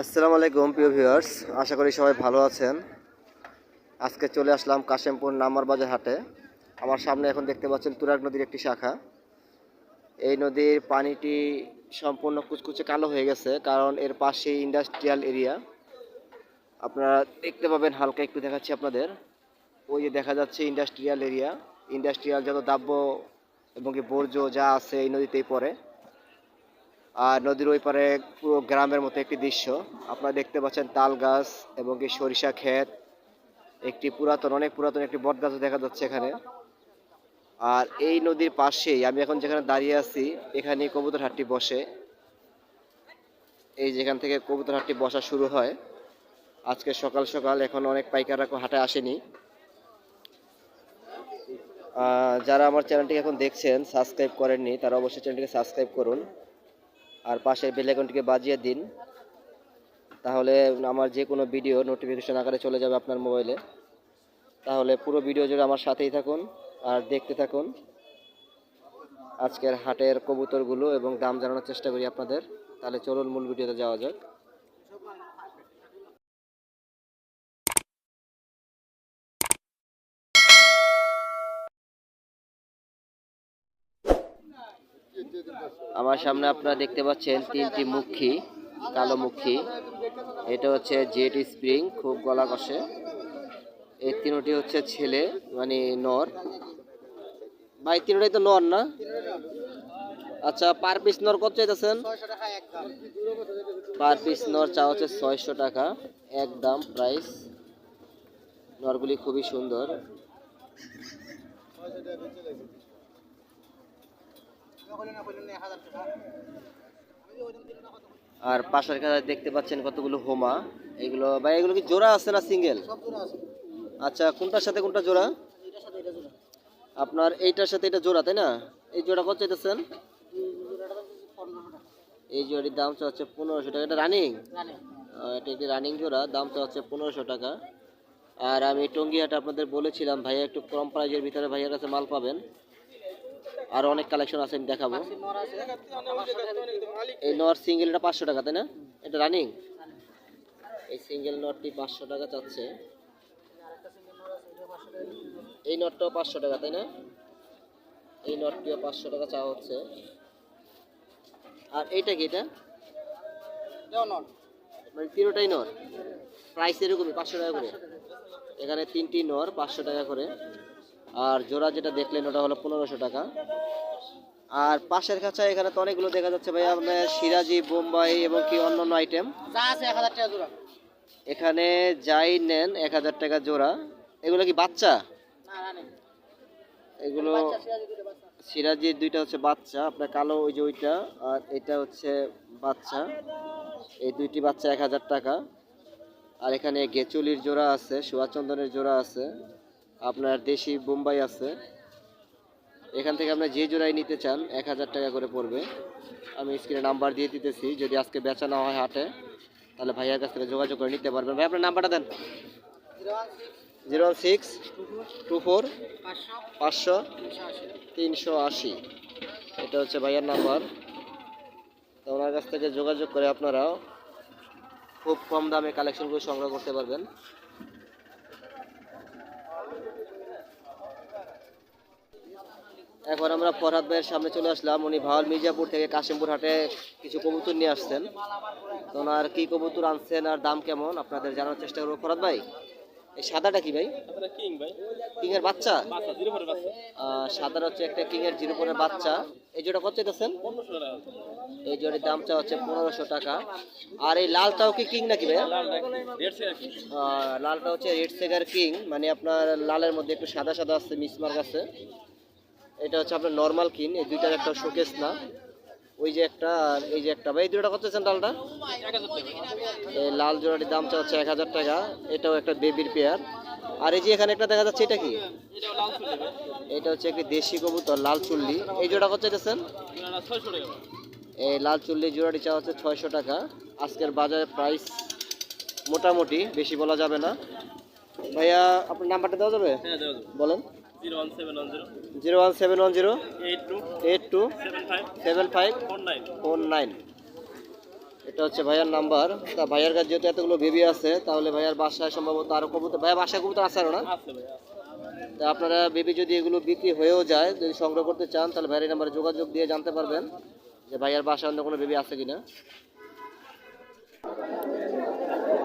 আসসালামু আলাইকুম, প্রিয় ভিউয়ার্স আশা করি সবাই ভালো আছেন। আজকে চলে আসলাম কাশেমপুর নামার বাজার হাটে। আমার সামনে এখন দেখতে পাচ্ছেন তুরাগ নদীর একটি শাখা। এই নদীর পানিটি সম্পূর্ণ কুচকুচে কালো হয়ে গেছে, কারণ এর পাশে ইন্ডাস্ট্রিয়াল এরিয়া আপনারা দেখতে পাবেন, হালকা একটু দেখাচ্ছি আপনাদের। ওই যে দেখা যাচ্ছে ইন্ডাস্ট্রিয়াল এরিয়া ইন্ডাস্ট্রিয়াল যত দ্রব্য এবং কি বর্জ্য যা আছে এই নদীতেই পড়ে। আর নদীর ওই পারে পুরো গ্রামের মতো একটি দৃশ্য। আপনারা দেখতে পাচ্ছেন তাল গাছ এবং কি সরিষা ক্ষেত। একটি পুরাতন, অনেক পুরাতন একটি বট গাছও দেখা যাচ্ছে এখানে। আর এই নদীর পাশেই আমি এখন যেখানে দাঁড়িয়ে আছি এখানে কবুতর হাটটি বসে। এই যেখান থেকে কবুতর হাটটি বসা শুরু হয়। আজকে সকাল সকাল এখন অনেক পাইকাররা হাটে আসেনি। যারা আমার চ্যানেলটি এখন দেখছেন, সাবস্ক্রাইব করেননি, তারা অবশ্যই চ্যানেলটিকে সাবস্ক্রাইব করুন। আর পাশের বেল আইকনটিকে বাজিয়ে দিন। তাহলে আমার যে কোনো ভিডিও নোটিফিকেশন আকারে চলে যাবে আপনার মোবাইলে তাহলে পুরো ভিডিও জুড়ে আমার সাথেই থাকুন আর দেখতে থাকুন। আজকের হাটের কবুতরগুলো এবং দাম জানানোর চেষ্টা করি আপনাদের। তাহলে চলুন মূল ভিডিওতে যাওয়া যাক। আমার সামনে আপনারা দেখতে পাচ্ছেন তিনটি মুখী, কালো মুখী। এটা হচ্ছে জেট স্প্রিং, খুব গলা কষে। এই তিনটি হচ্ছে ছেলে মানে নর। ভাই, তিনটাই তো নর না? আচ্ছা পার পিস নর কত চাইতেছেন? পার পিস নর চা হচ্ছে ছয়শো টাকা একদম প্রাইস। নরগুলি খুবই সুন্দর। আর পাশের কাছে দেখতে পাচ্ছেন কতগুলো হোমা। এগুলো ভাই এগুলো কি জোড়া আছে না সিঙ্গেল? আচ্ছা কোনটার সাথে কোনটা জোড়া? আপনার এইটার সাথে এটা জোড়া তাই না? এই জোড়া কত চাইতেছেন? এই জোড়ির দাম হচ্ছে পনেরোশো টাকা। এটা রানিং এটা একটি রানিং জোড়া দামটা হচ্ছে পনেরোশো টাকা। আর আমি টঙ্গিহাটা আপনাদের বলেছিলাম ভাইয়া একটু কম প্রাইজের ভিতরে ভাইয়ার কাছে মাল পাবেন। আর অনেক কালেকশন আছে আমি দেখাবো। এই নর সিঙ্গেল এটা পাঁচশো টাকা তাই না? এটা রানিং এই সিঙ্গেল নটটি পাঁচশো টাকা চাচ্ছে। এই নটটাও পাঁচশো টাকা তাই না? এই নটটিও পাঁচশো টাকা চাওয়া হচ্ছে। আর এইটা কি এটা? মানে তিনোটাই নর। প্রাইস এরকমই পাঁচশো টাকা করে। এখানে তিনটি নর পাঁচশো টাকা করে। আর জোড়া যেটা দেখলেন ওটা হলো পনেরোশো টাকা। আর পাশের কাছে এখানে তো অনেকগুলো দেখা যাচ্ছে ভাই আপনার সিরাজি বোম্বাই এবং কি অন্যান্য আইটেম এখানে যাই নেন এক হাজার টাকা জোড়া। এগুলো কি বাচ্চা? এগুলো সিরাজির দুইটা হচ্ছে বাচ্চা আপনার কালো ওই যে ওইটা আর এটা হচ্ছে বাচ্চা। এই দুইটি বাচ্চা এক হাজার টাকা। আর এখানে গেচুলির জোড়া আছে সুয়াচন্দনের জোড়া আছে। আপনার দেশি বোম্বাই আছে। এখান থেকে আপনার যে জোড়াই নিতে চান, এক হাজার টাকা করে পড়বে। আমি স্ক্রিনে নাম্বার দিয়ে দিতেছি, যদি আজকে বেচা না হয় হাটে, তাহলে ভাইয়ার কাছ থেকে যোগাযোগ করে নিতে পারবেন। ভাই, আপনার নাম্বারটা দেন। Zero one six two four পাঁচশো তিনশো আশি। এটা হচ্ছে ভাইয়ার নাম্বার তো ওনার কাছ থেকে যোগাযোগ করে আপনারাও খুব কম দামে কালেকশনগুলো সংগ্রহ করতে পারবেন। এখন আমরা ফরহাদ ভাইয়ের সামনে চলে আসলাম। উনি ভাওয়াল মির্জাপুর থেকে কাশিমপুর হাটে কিছু কবুতর নিয়ে আসছেন। তো ওনার কি কবুতর আনছেন আর দাম কেমন আপনাদের জানার চেষ্টা করব। ফরহাদ ভাই এই সাদাটা কি ভাই? কিং ভাই। এর বাচ্চা? সাদার হচ্ছে একটা কিং এর জিরো বাচ্চা। এই জোড়া কত চাইতেছেন? এই জোড়ির দামটা হচ্ছে পনেরোশো টাকা। আর এই লালটাও কি কিং নাকি আহ, লালটা হচ্ছে রেড সেগার কিং। মানে আপনার লালের মধ্যে একটু সাদা সাদা আছে মিসমার্ক আছে। এটা হচ্ছে আপনার নর্মাল কিন এই দুইটার একটা শোকেস না। ওই যে একটা আর এই যে একটা। ভাই দুটোটা কত হাজার টাকা এই লাল জোড়াটির দামটা হচ্ছে এক হাজার টাকা। এটাও একটা বেবির পেয়ার আর এই যে এখানে একটা দেখা যাচ্ছে এটা কি? এটা হচ্ছে একটি দেশি কবুতর লাল চুল্লি। এই জোড়া কত চাইতেছেন? এই লাল চুল্লি জোড়াটি চা হচ্ছে ছয়শো টাকা। আজকের বাজারে প্রাইস মোটামুটি বেশি বলা যাবে না। ভাইয়া আপনার নাম্বারটা হ্যাঁ দেওয়া যাবে। বলেন। Zero one seven one zero. Eight two. Seven five. Four nine. এটা হচ্ছে ভাইয়ার নাম্বার। তা ভাইয়ার কাছে যেহেতু এতগুলো বেবি আছে তাহলে ভাইয়ার বাসায় সম্ভবত আরও কবুতর ভাইয়া বাসায় কবুতর আছে আরও না। তা আপনারা বেবি যদি এগুলো বিক্রি হয়েও যায় যদি সংগ্রহ করতে চান তাহলে ভাইয়ের নাম্বারে যোগাযোগ দিয়ে জানতে পারবেন যে ভাইয়ার বাসায় অন্য কোনো বেবি আছে কিনা।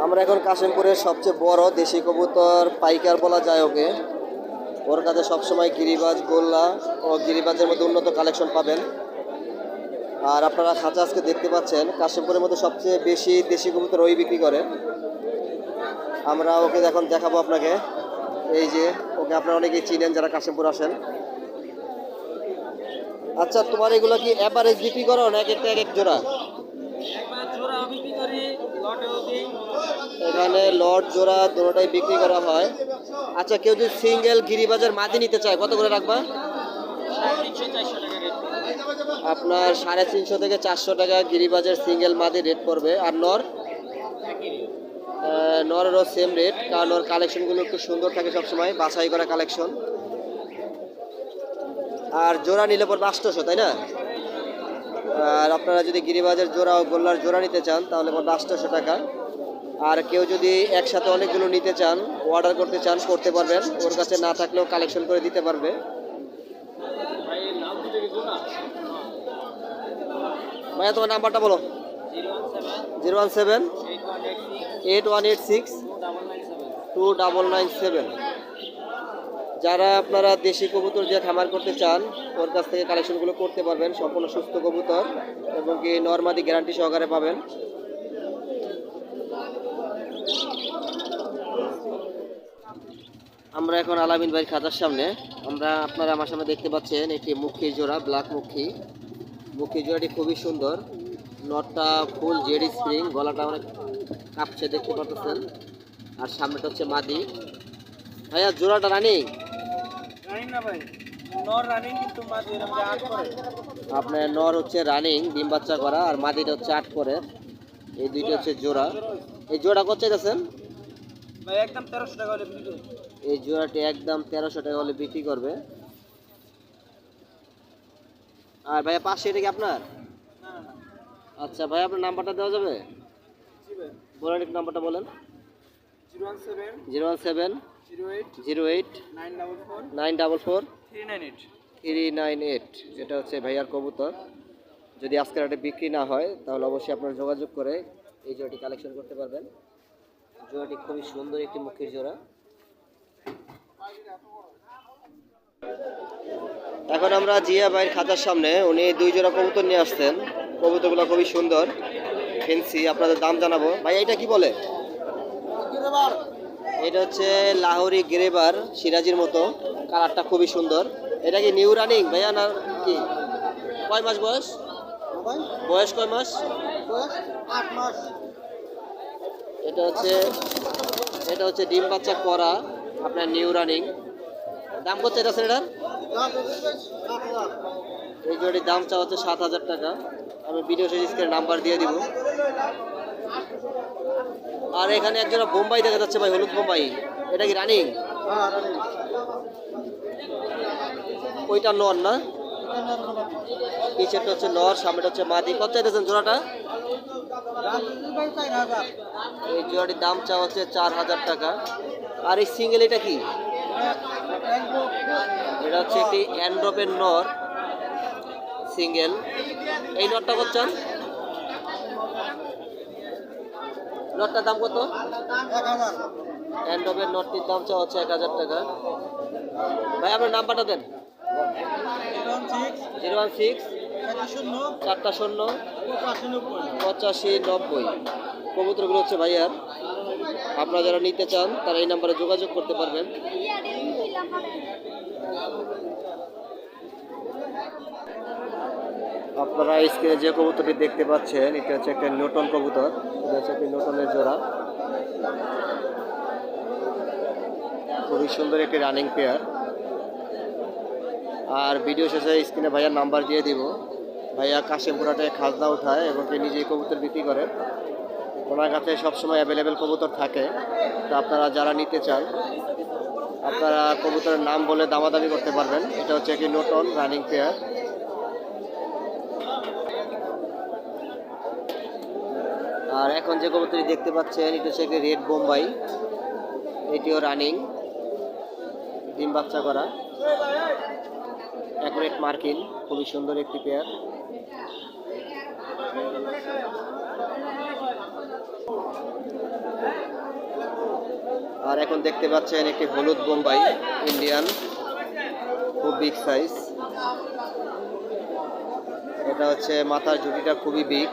আমরা এখন কাশিমপুরের সবচেয়ে বড় দেশি কবুতর পাইকার বলা যায় ওকে। ওর কাছে সবসময় গিরিবাজ, গোল্লা ও গিরিবাজের মধ্যে উন্নত কালেকশন পাবেন। আর আপনারা খাঁচা আজকে দেখতে পাচ্ছেন, কাশিমপুরের মধ্যে সবচেয়ে বেশি দেশি কবুতর ওই বিক্রি করে। আমরা ওকে এখন দেখাবো আপনাকে। এই যে, ওকে আপনারা অনেকেই চিনেন যারা কাশিমপুর আসেন। আচ্ছা তোমার এগুলো কি অ্যাভারেজ বিক্রি করো না এক একটা এক এক জোড়া? এখানে লট জোড়া দুটোটাই বিক্রি করা হয়। আচ্ছা কেউ যদি সিঙ্গেল গিরিবাজার মাদি নিতে চায়, কত করে রাখবা? আপনার সাড়ে তিনশো থেকে চারশো টাকা গিরিবাজার সিঙ্গেল মাদি রেট পড়বে। আর নর? নরেরও সেম রেট কারণ ওর কালেকশনগুলো একটু সুন্দর থাকে সবসময়, বাছাই করা কালেকশন আর জোড়া নিলে পর আটশোশো, তাই না? আর আপনারা যদি গিরিবাজার জোড়া ও গোল্লার জোড়া নিতে চান, তাহলে পর আটশোশো টাকা। আর কেউ যদি একসাথে অনেকগুলো নিতে চান অর্ডার করতে চান, করতে পারবেন। ওর কাছে না থাকলেও কালেকশন করে দিতে পারবে। ভাইয়া, তোমার নাম্বারটা বলো। Zero one seven eight one eight six two double nine seven যারা আপনারা দেশি কবুতর যে খামার করতে চান, ওর কাছ থেকে কালেকশনগুলো করতে পারবেন। সম্পূর্ণ সুস্থ কবুতর এবং কি নর্মাদি গ্যারান্টি সহকারে পাবেন। আমরা এখন আলামিন ভাইয়ের খাতার সামনে। আমরা আপনারা আমার সামনে দেখতে পাচ্ছেন একটি মুখী জোড়া ব্ল্যাক মুখী। মুখী জোড়াটি খুবই সুন্দর। নটটা ফুল জেড স্প্রিং গলাটা অনেক কাঁপছে দেখতে পাচ্ছেন। আর সামনেটা হচ্ছে মাদি। ভাইয়া জোড়াটা রানিং আপনার নর হচ্ছে রানিং ডিম বাচ্চা করা আর মাদিটা হচ্ছে আট করে। এই দুইটা হচ্ছে জোড়া। এই জোড়া কত চাইতেছেন? একদম তেরোশো টাকা হলে বিক্রি করি এই জোড়াটি একদম তেরোশো টাকা হলে বিক্রি করবে। আর ভাইয়া পাঁচশো এটা কি আপনার? আচ্ছা ভাই আপনার নাম্বারটা দেওয়া যাবে? বলেন একটু নাম্বারটা বলেন। Zero one seven zero eight nine double four three nine eight. এটা হচ্ছে ভাইয়ার কবুতর। যদি আজকের বিক্রি না হয় তাহলে অবশ্যই আপনারা যোগাযোগ করে এই জোড়াটি কালেকশন করতে পারবেন। জোড়াটি খুবই সুন্দর একটি মুখের জোড়া। এখন আমরা জিয়া ভাইয়ের খাতার সামনে, উনি দুই জোড়া কবুতর নিয়ে আসছেন। কবুতরগুলো খুবই সুন্দর ফেন্সি আপনাদের দাম জানাব। ভাই, এটা কি বলে? এটা হচ্ছে লাহোরি গ্রেবার, সিরাজির মতো। কালারটা খুবই সুন্দর। এটা কি নিউ রানিং ভাইয়া না কি? কয় মাস বয়স? বয়স কয় মাস? আট মাস। এটা হচ্ছে এটা হচ্ছে ডিম বাচ্চা করা আপনার নিউ রানিং। দাম কত এটা এটার এই জোড়ির দাম চা হচ্ছে সাত হাজার টাকা। আমি ভিডিও শেষে নাম্বার দিয়ে দিব। আর এখানে একজোড়া বোম্বাই দেখা যাচ্ছে ভাই হলুদ বোম্বাই। এটা কি রানিং ওইটা নর না? পিছেরটা হচ্ছে নর, সামনেটা হচ্ছে মাদি। কত চাইতেছেন জোড়াটা? এই জোড়াটির দাম চা হচ্ছে চার হাজার টাকা। আর এই সিঙ্গেল এটা কি? এটা হচ্ছে একটি অ্যান্ড্রপের নর, সিঙ্গেল। এই নটটা করছেন নটটার দাম কত? অ্যান্ড্রপের নটটির দাম চা হচ্ছে এক হাজার টাকা। ভাই, আপনার নাম্বারটা দেন। জিরো ওয়ান সিক্স চারটা শূন্য পঁচাশি নব্বই। কবুতরগুলো হচ্ছে ভাইয়ার। আপনারা যারা নিতে চান তারা এই নাম্বারে যোগাযোগ করতে পারবেন। আপনারা স্ক্রিনে যে কবুতরটি দেখতে পাচ্ছেন এটা হচ্ছে একটা নতুন কবুতর। এটা হচ্ছে একটি নতুনের জোড়া। খুবই সুন্দর একটি রানিং পেয়ার আর ভিডিও শেষে স্ক্রিনে ভাইয়ার নাম্বার দিয়ে দিব। ভাইয়া কাশিমপুরাটায় খাজনা উঠায় এবং কি নিজেই কবুতর বিক্রি করে। ওনার কাছে সবসময় অ্যাভেলেবেল কবুতর থাকে। তো আপনারা যারা নিতে চান, আপনারা কবুতরের নাম বলে দামাদামি করতে পারবেন। এটা হচ্ছে একটি নতুন রানিং পেয়ার আর এখন যে কবুতরটি দেখতে পাচ্ছেন, এটা হচ্ছে রেড বোম্বাই। এটিও রানিং ডিম বাচ্চা করা। অ্যাকুরেট মার্কিন, খুবই সুন্দর একটি পেয়ার। আর এখন দেখতে পাচ্ছেন একটি হলুদ বোম্বাই, ইন্ডিয়ান, খুব বিগ সাইজ এটা হচ্ছে মাথার জুটিটা খুবই বিগ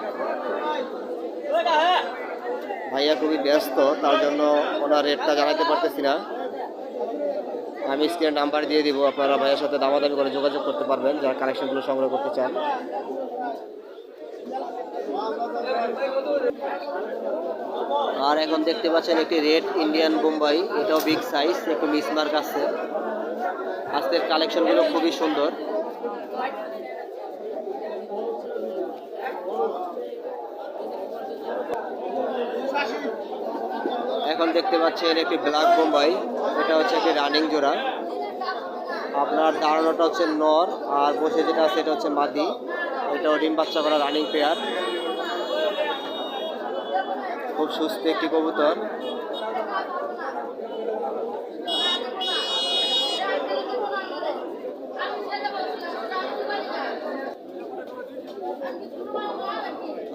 ভাইয়া খুবই ব্যস্ত, তার জন্য ওনার রেটটা জানাতে পারতেছি না। আমি স্ক্রিনে নাম্বার দিয়ে দিব, আপনারা ভাইয়ের সাথে দামাদামি করে যোগাযোগ করতে পারবেন, যারা কালেকশনগুলো সংগ্রহ করতে চান। আর এখন দেখতে পাচ্ছেন একটি রেড ইন্ডিয়ান বোম্বাই, এটাও বিগ সাইজ একটু মিসমার্ক আছে। আজকের কালেকশনগুলো খুবই সুন্দর। এখন দেখতে পাচ্ছেন একটি ব্ল্যাক বোম্বাই। এটা হচ্ছে একটি রানিং জোড়া। আপনার দাঁড়ানোটা হচ্ছে নর, আর বসে যেটা আছে এটা হচ্ছে মাদি। এটা ডিম বাচ্চা করা রানিং পেয়ার। খুব সুস্থ একটি কবুতর।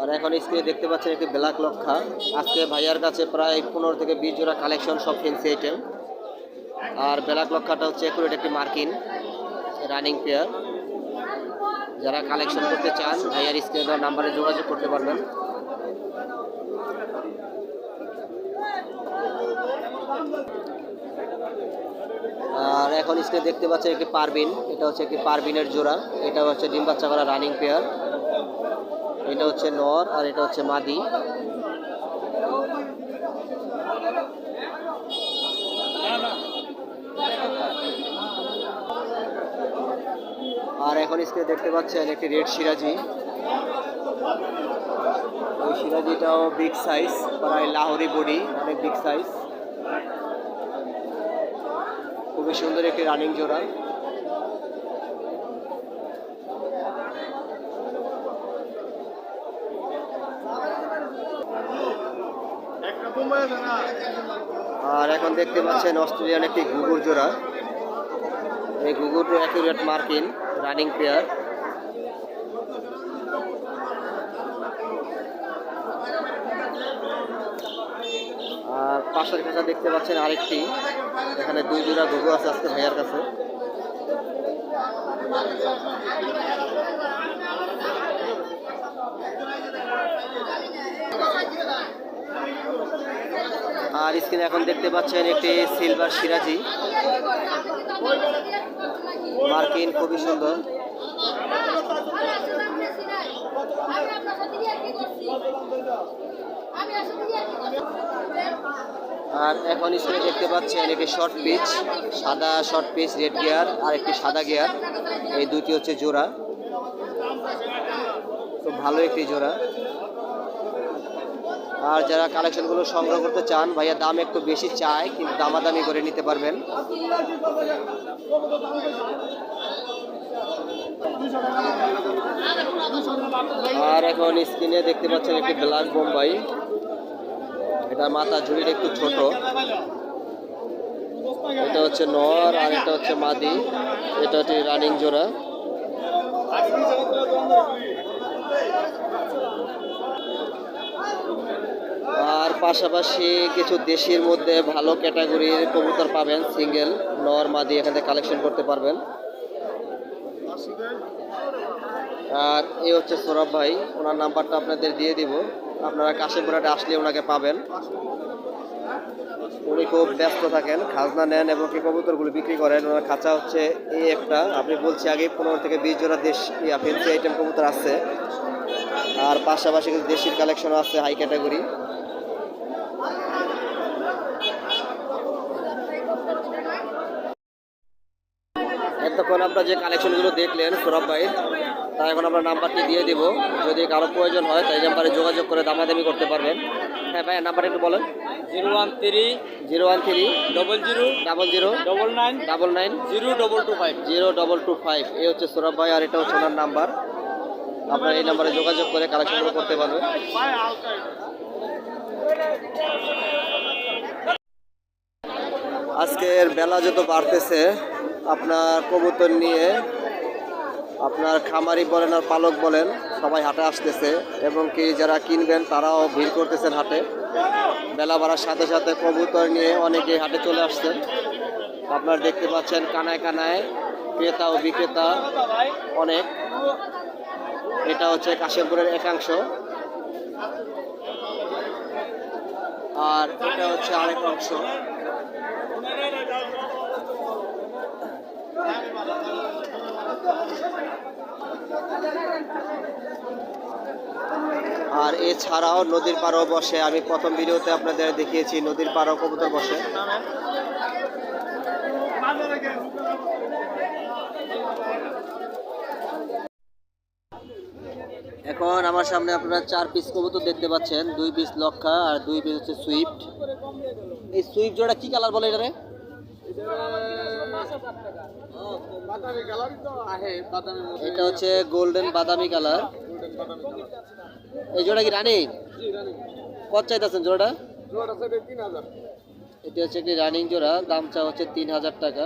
আর এখন স্ক্রিনে দেখতে পাচ্ছেন একটি ব্ল্যাক লক্ষা। আজকে ভাইয়ার কাছে প্রায় পনেরো থেকে বিশ জোড়া কালেকশন সব ফেন্সি আইটেম আর ব্ল্যাক লক্ষাটা হচ্ছে একুরেট একটি মার্কিন রানিং পেয়ার যারা কালেকশন করতে চান, ভাইয়ার স্ক্রিনে দেওয়া নাম্বারে যোগাযোগ করতে পারবেন। আর এখন স্ক্রিনে দেখতে পাচ্ছেন একটি পারবিন। এটা হচ্ছে একটি পারবিনের জোড়া। এটা হচ্ছে ডিম বাচ্চা করা রানিং পেয়ার এটা হচ্ছে নর আর এটা হচ্ছে মাদি। আর এখন স্ক্রিনে দেখতে পাচ্ছেন একটি রেড সিরাজি ওই সিরাজিটাও বিগ সাইজ প্রায় লাহোরি বডি, অনেক বিগ সাইজ খুবই সুন্দর একটি রানিং জোড়া। আর এখন দেখতে পাচ্ছেন অস্ট্রেলিয়ান একটি গুগুর জোড়া। এই গুগুর অ্যাকুরেট মার্কিন রানিং পেয়ার আর পাশের কাছে দেখতে পাচ্ছেন আরেকটি। এখানে দুই জোড়া গুগু আছে আজকে ভাইয়ার কাছে। আর স্ক্রিনে এখন দেখতে পাচ্ছেন একটি সিলভার সিরাজি। মার্কিন খুবই সুন্দর। আর এখন স্ক্রিনে দেখতে পাচ্ছেন একটি শর্ট পিচ সাদা শর্ট পিচ রেড গিয়ার আর একটি সাদা গিয়ার এই দুটি হচ্ছে জোড়া। খুব ভালো একটি জোড়া। আর যারা কালেকশনগুলো সংগ্রহ করতে চান, ভাইয়া দাম একটু বেশি চায়, কিন্তু দামাদামি করে নিতে পারবেন। আর এখন স্ক্রিনে দেখতে পাচ্ছেন একটি ব্ল্যাক বোম্বাই। এটা মাথা ঝুড়ির একটু ছোট। এটা হচ্ছে নর, আর এটা হচ্ছে মাদি। এটা হচ্ছে রানিং জোড়া আর পাশাপাশি কিছু দেশের মধ্যে ভালো ক্যাটাগরির কবুতর পাবেন, সিঙ্গেল, নর, মাদি, এখান থেকে কালেকশন করতে পারবেন। আর এই হচ্ছে সৌরভ ভাই, ওনার নাম্বারটা আপনাদের দিয়ে দিব। আপনারা কাশিমপুরাটে আসলে ওনাকে পাবেন। উনি খুব ব্যস্ত থাকেন, খাজনা নেন এবং কি কবুতরগুলো বিক্রি করেন। ওনার খাঁচা হচ্ছে এই একটা। আপনি বলছি আগে পনেরো থেকে বিশ জোড়া দেশ ফেন্সি আইটেম কবুতর আছে। আর পাশাপাশি কিছু দেশির কালেকশন আছে হাই ক্যাটাগরি এতক্ষণ আপনারা যে কালেকশনগুলো দেখলেন সৌরভ ভাই তা এখন আমরা নাম্বারটি দিয়ে দিব। যদি কারও প্রয়োজন হয় তাই নাম্বারে যোগাযোগ করে দামাদামি করতে পারবেন। হ্যাঁ ভাই নাম্বার একটু বলেন। Zero one three zero one three double zero double zero double nine double nine zero double two five. Zero double two five. এই হচ্ছে সৌরভ ভাই আর এটা হচ্ছে ওনার নাম্বার। আপনার এই নাম্বারে যোগাযোগ করে কালেকশনগুলো করতে পারবেন। আজকের বেলা যত বাড়তেছে আপনার কবুতর নিয়ে আপনার খামারি বলেন আর পালক বলেন, সবাই হাটে আসতেছে এবং কি যারা কিনবেন তারাও ভিড় করতেছেন হাটে। বেলা বাড়ার সাথে সাথে কবুতর নিয়ে অনেকে হাটে চলে আসছেন। আপনারা দেখতে পাচ্ছেন কানায় কানায় ক্রেতা ও বিক্রেতা অনেক। এটা হচ্ছে কাশিমপুরের একাংশ। আর এটা হচ্ছে আরেক অংশ। আর এছাড়াও নদীর পাড়ও বসে আমি প্রথম ভিডিওতে আপনাদের দেখিয়েছি নদীর পাড়ও কবুতর বসে। এখন আমার সামনে আপনারা চার পিস কবুতর দেখতে পাচ্ছেন দুই পিস লক্ষা আর দুই পিস হচ্ছে সুইফট। এই সুইফট জোড়া কি কালার বলে এটারে? বাদামি বাদামি এটা হচ্ছে গোল্ডেন বাদামি কালার এই জোড়া কি রানিং? কত চাইতেছেন জোড়াটা? এটা হচ্ছে একটি রানিং জোড়া দাম চা হচ্ছে তিন হাজার টাকা।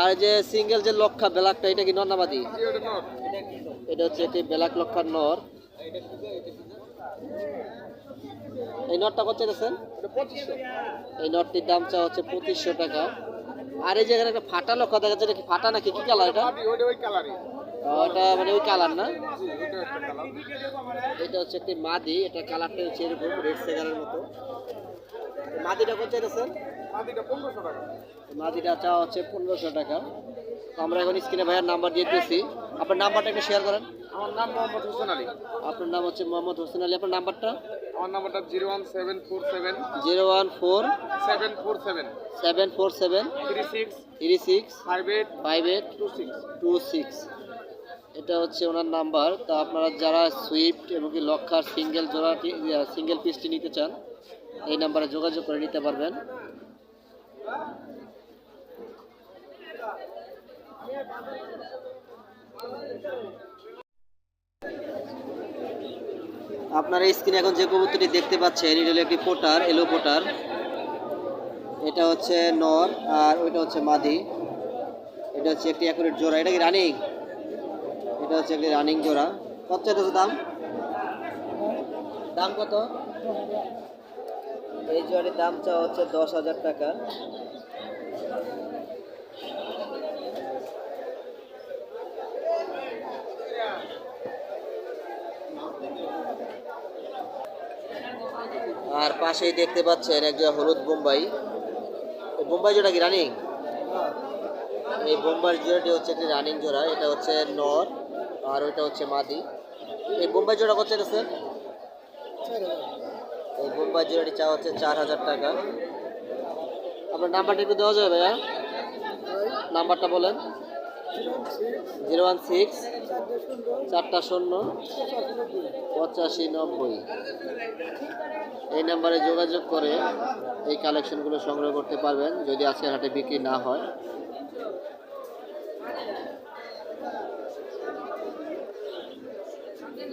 আর যে সিঙ্গেল যে লক্ষা ব্ল্যাকটা এটা কি নন্নাবাদি এটা হচ্ছে একটি ব্ল্যাক লক্ষার নর। এই নটটা কত চাইতেছেন? এই নটটির দাম চা হচ্ছে পঁচিশশো টাকা। আর এই যে এখানে একটা ফাটা লক্ষা দেখা যাচ্ছে ফাটা নাকি? কি কালার এটা? ওটা মানে ওই কালার না? এটা হচ্ছে একটি মাদি এটা কালারটা হচ্ছে এরকম রেড সেগারের মতো। মাদিটা কত চাইতেছেন? মাদিটা পনেরোশো টাকা। মাদিটা চাওয়া হচ্ছে পনেরোশো টাকা। তো আমরা এখন স্ক্রিনে ভাইয়ের নাম্বার দিয়ে দিয়েছি আপনার নাম্বারটা একটু শেয়ার করেন। আমার নাম মোহাম্মদ হোসেন আলী। আপনার নাম হচ্ছে মোহাম্মদ হোসেন আলী। আপনার নাম্বারটা আমার নাম্বারটা zero one seven four seven. Zero one four seven four seven. Seven four seven three six. Three six five eight. Five eight two six. Two six. এটা হচ্ছে ওনার নাম্বার। তা আপনারা যারা সুইফট এবং কি লক্ষার সিঙ্গেল জোড়াটি সিঙ্গেল পিসটি নিতে চান এই নাম্বারে যোগাযোগ করে নিতে পারবেন। আপনারা স্ক্রিনে এখন যে কবুতরটি দেখতে পাচ্ছেন, এটা হলো একটি পোটার এলো পোটার। এটা হচ্ছে নর আর ওইটা হচ্ছে মাদি। এটা হচ্ছে একটি অ্যাকুরেট জোড়া। এটা কি রানিং এটা হচ্ছে একটি রানিং জোড়া। কত চাইতেছে দাম? দাম কত? এই জোড়াটির দাম চা হচ্ছে দশ হাজার টাকা। আর পাশেই দেখতে পাচ্ছেন একজন হলুদ বোম্বাই। বোম্বাই জোড়া কি রানিং এই বোম্বাই জোড়াটি হচ্ছে একটি রানিং জোড়া, এটা হচ্ছে নর আর ওইটা হচ্ছে মাদি। এই বোম্বাই জোড়া কত চাইতেছেন? এই বোম্বাই জোড়াটি চা হচ্ছে চার হাজার টাকা। আপনার নাম্বারটা একটু দেওয়া যাবে ভাইয়া? নাম্বারটা বলেন। জিরো ওয়ান সিক্স, চারটা শূন্য, পঁচাশি নব্বই। এই নাম্বারে যোগাযোগ করে এই কালেকশনগুলো সংগ্রহ করতে পারবেন, যদি আজকের হাটে বিক্রি না হয়।